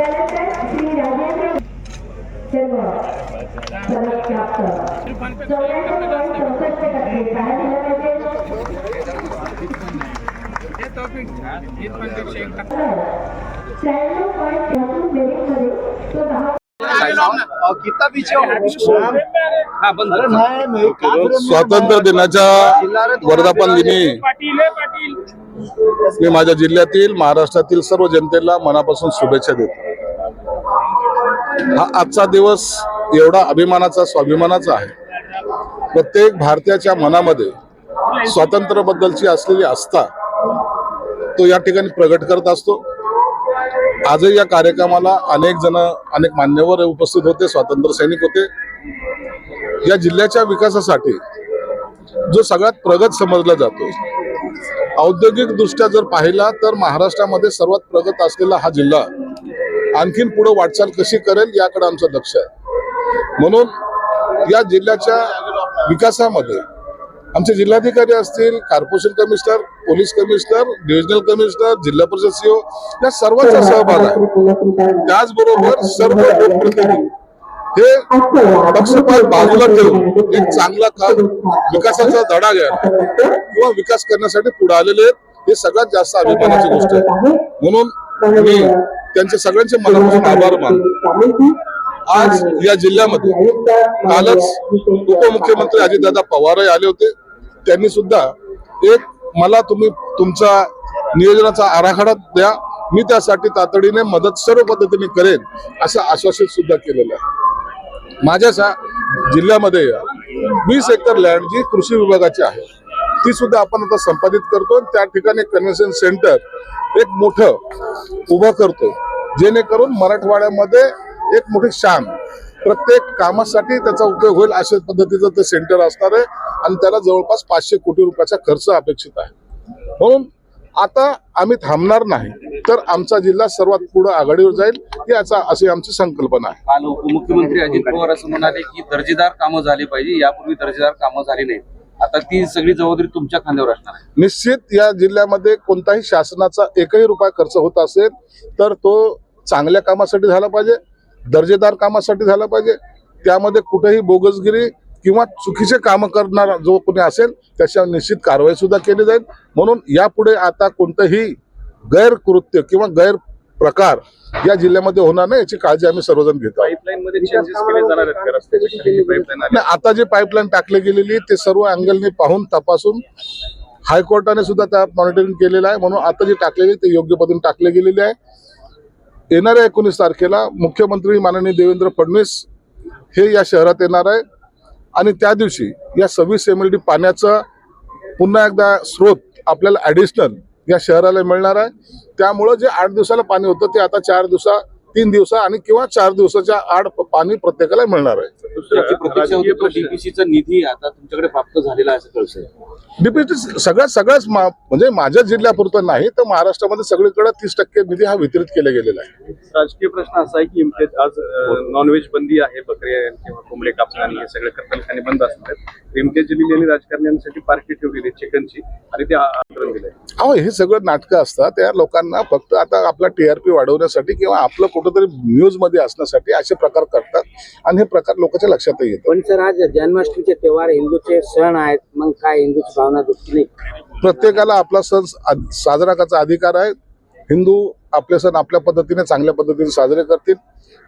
श्री राजेंद्र प्राप्त चौऱ्याण्णव पॉईंट चौसष्ट टक्के काय पाहिजे त्र्याण्णव पॉईंट तो दहा स्वातंत्र्य दिनाच्या वर्धापन दिनी मी माझ्या जिल्ह्यातील महाराष्ट्रातील सर्व जनतेला मनापासून शुभेच्छा देतो. हा आजचा दिवस एवढा अभिमानाचा स्वाभिमानाचा आहे. प्रत्येक भारतीयाच्या मनामध्ये स्वातंत्र्याबद्दलची असलेली आस्था तो या ठिकाणी प्रगट करत असतो. आजही या कार्यक्रमाला अनेक जण अनेक मान्यवर उपस्थित होते स्वातंत्र्य सैनिक होते. या जिल्ह्याच्या विकासासाठी जो सगळ्यात प्रगत समजला जातो औद्योगिक दृष्ट्या जर पाहिला तर महाराष्ट्रामध्ये सर्वात प्रगत असलेला हा जिल्हा आणखीन पुढे वाटचाल कशी करेल याकडे आमचं लक्ष आहे. म्हणून या जिल्ह्याच्या विकासामध्ये आमचे जिल्हाधिकारी असतील corporation commissioner police commissioner divisional commissioner जिल्हा परिषद सीओ या सर्वांचा सहभाग आहे. त्याचबरोबर सर्व लोकप्रतिनिधी. हे पक्षपात बाजूला ठेवून एक चांगला काम विकासाचा धडा घ्या किंवा विकास करण्यासाठी पुढे आलेले आहेत हे सगळ्यात जास्त अभिमानाची गोष्ट आहे. म्हणून मी त्यांचे सगळ्यांचे मनापासून आभार मानतो आज या जिल्ह्यामध्ये कालच उपमुख्यमंत्री अजितदादा पवारही आले होते. त्यांनी सुद्धा एक मला तुम्ही तुमचा नियोजनाचा आराखडा द्या. मी त्यासाठी तातडीने मदत सर्व पद्धतीने करेन असं आश्वासन सुद्धा केलेलं आहे. माझ्या सा जिल्ह्यामध्ये वीस एकर लँड जी कृषी विभागाची आहे ती सुद्धा आपण आता संपादित करतो. त्या ठिकाणी कन्व्हेन्शन सेंटर एक मोठं उभं करतो. जेणेकरून मराठवाड्यामध्ये एक मोठी शान प्रत्येक कामासाठी त्याचा उपयोग होईल अशा पद्धतीचं ते सेंटर असणार आहे आणि त्याला जवळपास पाचशे कोटी रुपयाचा खर्च अपेक्षित आहे. म्हणून आता आम्ही थांबणार नाही तर आमचा जिल्हा सर्वात पुढे आघाडीवर जाईल ही याचा अशी आमची संकल्पना आहे. काल उपमुख्यमंत्री अजित पवार असं म्हणाले की दर्जेदार कामं झाली पाहिजे यापूर्वी दर्जेदार कामं झाली नाहीत. आता ती सगळी जबाबदारी तुमच्या खांद्यावर असणार आहे. निश्चित या जिल्ह्यामध्ये कोणताही शासनाचा एकही रुपया खर्च होत असेल तर तो चांगल्या कामासाठी झाला पाहिजे दर्जेदार कामासाठी झाला पाहिजे. त्यामध्ये कुठेही बोगसगिरी किंवा चुकीचे काम करणारा जो कोणी असेल त्याच्यावर निश्चित कारवाई सुद्धा केली जाईल. म्हणून यापुढे आता कोणतंही गैरकृत्य किंवा गैर प्रकार या जिल्ह्यामध्ये होणार नाही याची काळजी आम्ही सर्वजण घेतो. पाईपलाईन मध्ये चेंजेस केले जाणार आहेत का रस्त्याची? पाईपलाईन नाही आता जे पाईपलाईन टाकली गेलेली ते सर्व अँगलने पाहून तपासून हायकोर्टाने सुद्धा त्या मॉनिटरिंग केलेलं आहे. म्हणून आता जे टाकलेली ते योग्य पद्धतीने टाकले गेलेले आहे. येणाऱ्या एकोणीस तारखेला मुख्यमंत्री माननीय देवेंद्र फडणवीस हे या शहरात येणार आहे. आणि त्या दिवशी या सव्वीस एम एल डी पाण्याचा पुन्हा एकदा स्रोत आपल्याला ऍडिशनल या शहराला मिळणार आहे. त्यामुळं जे आठ दिवसाला पाणी होतं ते आता चार दिवसा तीन दिवसा आणि किंवा चार दिवसाच्या आड पाणी प्रत्येकाला मिळणार आहे. त्याची प्रतीक्षा होती तो डीपीसीचा निधी आता तुमच्याकडे प्राप्त झालेला डीपीटी सगळ्यात सगळ्याच मा- म्हणजे माझ्या जिल्ह्यापुरतं नाही तर महाराष्ट्रामध्ये सगळीकडे तीस टक्के निधी हा वितरित केला गेलेला आहे. राजकीय प्रश्न असा आहे की आज नॉनव्हेज बंदी आहे बकरे किंवा कोंबडे कापणे हे सगळे कत्तलखाने बंद असणार आहेत. इम्तियाज जलील यांनी राजकारण्यांसाठी पार्टी ठेवलेली चिकनची आणि ते आंदोलन दिलंय. अहो हे सगळं नाटकं असतात त्या लोकांना फक्त आता आपला टीआरपी वाढवण्यासाठी किंवा आपलं कुठंतरी न्यूजमध्ये असण्यासाठी असे प्रकार करतात. आणि हे प्रकार लोकांच्या लक्षातही येतात. पण सर आज जन्माष्टमीचे तेव्हार हिंदूचे सण आहेत मग काय हिंदूची भावना दुखली नाही? प्रत्येकाला आपला सण साजरा करायचा अधिकार आहे. हिंदू आपले सण आपल्या पद्धतीने चांगल्या पद्धतीने साजरे करतील.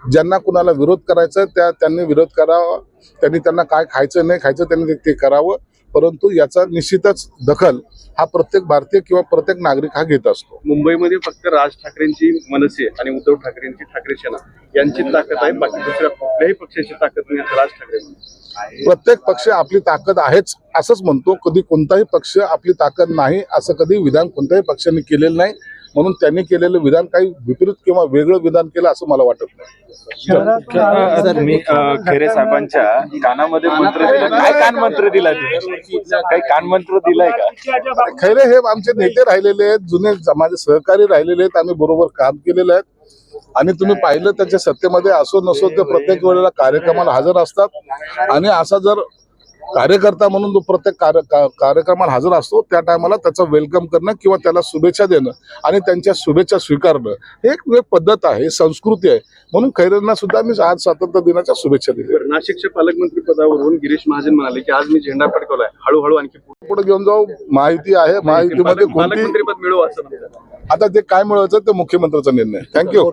ज्यांना कुणाला विरोध करायचा आहे, त्या त्यांनी विरोध करावा. त्यांनी त्यांना काय खायचं नाही खायचं त्यांनी ते करावं. परंतु याचा निश्चितच दखल हा प्रत्येक भारतीय किंवा प्रत्येक नागरिक हा घेत असतो. मुंबईमध्ये फक्त राज ठाकरेंची मनसे आणि उद्धव ठाकरेंची ठाकरे सेना यांची ताकद आहे बाकी दुसऱ्या कुठल्याही पक्षाची ताकद नाही राज ठाकरे. प्रत्येक पक्ष आपली ताकद आहेच असंच म्हणतो. कधी कोणताही पक्ष आपली ताकद नाही असं कधी विधान कोणत्याही पक्षाने केलेलं नाही. म्हणून त्यांनी केलेलं विधान काही विपरीत किंवा वेगळं विधान केलं असं मला वाटत नाही. सर मी अ, खैरे साहेबांच्या कानामध्ये मंत्र दिला. काय कान मंत्र दिला तुम्ही? काही कान मंत्र दिलाय का? खैरे हे आमचे नेते राहिलेले आहेत जुने माझे सहकारी राहिलेले आहेत आम्ही बरोबर काम केलेलं आहे. आणि तुम्ही पाहिलं त्यांच्या सत्तेमध्ये असो नसो ते प्रत्येक वेळेला कार्यक्रमाला हजर असतात. आणि असा जर कार्यकर्ता म्हणून तो प्रत्येक कार्य का- कार्यक्रमाला हजर असतो. त्या टायमाला त्याचं वेलकम करणं किंवा त्याला शुभेच्छा देणं आणि त्यांच्या शुभेच्छा स्वीकारणं हे एक वेग पद्धत आहे संस्कृती आहे. म्हणून खैरेंना सुद्धा मी आज स्वातंत्र्य दिनाच्या शुभेच्छा दिल्या. नाशिकच्या पालकमंत्री पदावरून गिरीश महाजन म्हणाले की आज मी झेंडा फडकवलाय. हळूहळू आणखी पुढे पुढे घेऊन जाऊ. माहिती आहे. माहितीमध्ये पालक- कोणती असं आता ते काय मिळवायचं ते मुख्यमंत्र्यांचा निर्णय. थँक्यू